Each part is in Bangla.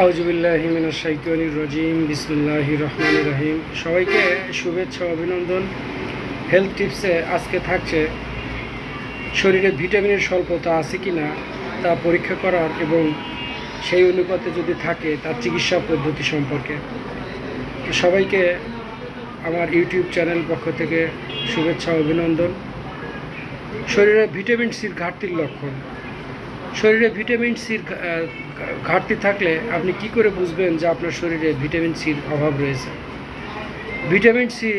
আউজুবিল্লাহিমিনাশাইতানির রাজিম বিসমুল্লাহ রহমান রহিম। সবাইকে শুভেচ্ছা অভিনন্দন। হেলথ টিপসে আজকে থাকছে, শরীরে ভিটামিনের স্বল্পতা আছে কি না তা পরীক্ষা করার এবং সেই অনুপাতে যদি থাকে তার চিকিৎসা পদ্ধতি সম্পর্কে। সবাইকে আমার ইউটিউব চ্যানেল পক্ষ থেকে শুভেচ্ছা অভিনন্দন। শরীরে ভিটামিন সির ঘাটতির লক্ষণ। শরীরে ভিটামিন সির ঘাটতি থাকলে আপনি কি করে বুঝবেন যে আপনার শরীরে ভিটামিন সির অভাব রয়েছে? ভিটামিন সি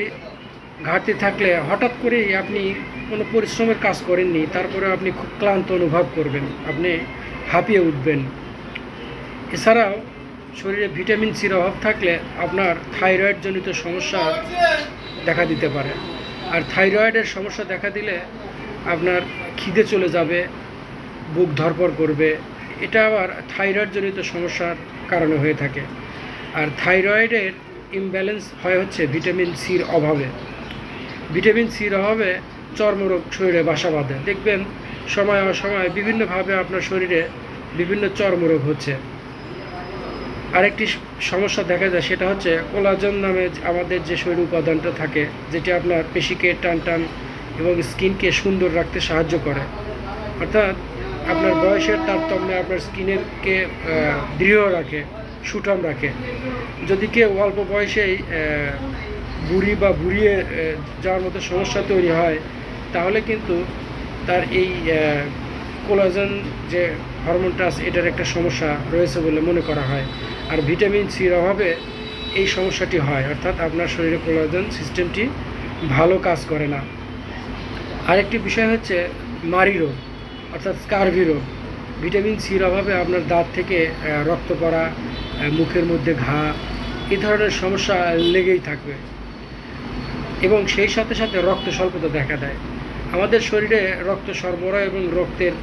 ঘাটতি থাকলে হঠাৎ করেই আপনি কোনো পরিশ্রমের কাজ করেননি, তারপরে আপনি খুব ক্লান্ত অনুভব করবেন, আপনি হাঁপিয়ে উঠবেন। এছাড়াও শরীরে ভিটামিন সির অভাব থাকলে আপনার থাইরয়েডজনিত সমস্যা দেখা দিতে পারে। আর থাইরয়েডের সমস্যা দেখা দিলে আপনার খিদে চলে যাবে বুক ধরপর করবে, এটা আবার থাইরয়েডজনিত সমস্যার কারণে হয়ে থাকে। আর থাইরয়েডের ইমব্যালেন্স হয় হচ্ছে ভিটামিন সির অভাবে। ভিটামিন সির অভাবে চর্মরোগ শরীরে বাসা বাঁধে। দেখবেন সময় অসময় বিভিন্নভাবে আপনার শরীরে বিভিন্ন চর্মরোগ হচ্ছে। আরেকটি সমস্যা দেখা যায়, সেটা হচ্ছে কোলাজন নামে আমাদের যে শরীর উপাদানটা থাকে, যেটি আপনার পেশিকে টান টান এবং স্কিনকে সুন্দর রাখতে সাহায্য করে। অর্থাৎ আপনার বয়সের তারতম্যে, আপনার স্কিনেরকে দৃঢ় রাখে, সুঠাম রাখে। যদি কেউ অল্প বয়সেই বুড়ি বা বুড়িয়ে যাওয়ার মতো সমস্যা তৈরি হয়, তাহলে কিন্তু তার এই কোলাজেন যে হরমোনটা আছে এটার একটা সমস্যা রয়েছে বলে মনে করা হয়। আর ভিটামিন সির অভাবে এই সমস্যাটি হয়। অর্থাৎ আপনার শরীরে কোলাজেন সিস্টেমটি ভালো কাজ করে না। আরেকটি বিষয় হচ্ছে মারি রোগ। অর্থাৎ স্কারভি রোগ ভিটামিন সির অভাবে আপনার দাঁত থেকে রক্ত পড়া মুখের মধ্যে ঘা এই ধরনের সমস্যা লেগেই থাকবে। এবং সেই সাথে সাথে রক্ত স্বল্পতা দেখা দেয়। আমাদের শরীরে রক্ত সরবরাহ এবং রক্তের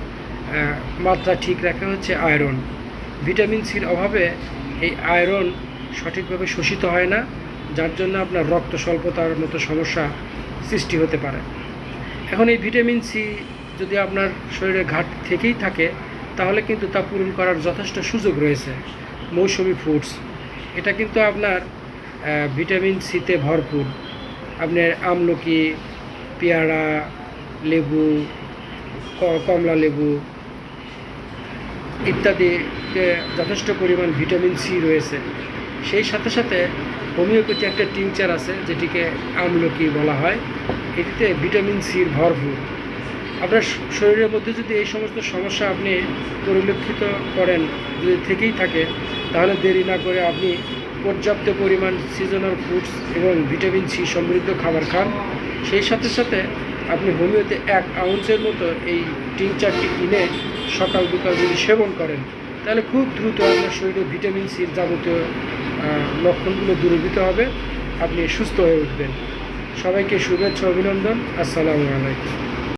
মাত্রা ঠিক রাখা হচ্ছে আয়রন। ভিটামিন সির অভাবে এই আয়রন সঠিকভাবে শোষিত হয় না, যার জন্য আপনার রক্ত স্বল্পতার মতো সমস্যা সৃষ্টি হতে পারে। এখন এই ভিটামিন সি যদি আপনার শরীরে ঘাটতি থেকেই থাকে, তাহলে কিন্তু তা পূরণ করার যথেষ্ট সুযোগ রয়েছে। মৌসুমি ফুডস, এটা কিন্তু আপনার ভিটামিন সিতে ভরপুর। আপনার আমলকি, পেয়ারা, লেবু কমলা লেবু ইত্যাদিতে যথেষ্ট পরিমাণ ভিটামিন সি রয়েছে। সেই সাথে সাথে হোমিওপ্যাথি একটা টিংচার আছে, যেটিকে আমলকি বলা হয়। এটিতে ভিটামিন সির ভরপুর। আপনার শরীরের মধ্যে যদি এই সমস্ত সমস্যা আপনি পরিলক্ষিত করেন, যদি থেকেই থাকে, তাহলে দেরি না করে আপনি পর্যাপ্ত পরিমাণ সিজনাল ফ্রুটস এবং ভিটামিন সি সমৃদ্ধ খাবার খান। সেই সাথে সাথে আপনি হোমিওতে এক আউন্সের মতো এই টিংচারটি কিনে সকাল বিকাল যদি সেবন করেন, তাহলে খুব দ্রুত আপনার শরীরে ভিটামিন সির যাবতীয় লক্ষণগুলো দূরীভূত হবে। আপনি সুস্থ হয়ে উঠবেন। সবাইকে শুভেচ্ছা, অভিনন্দন। আসসালামু আলাইকুম।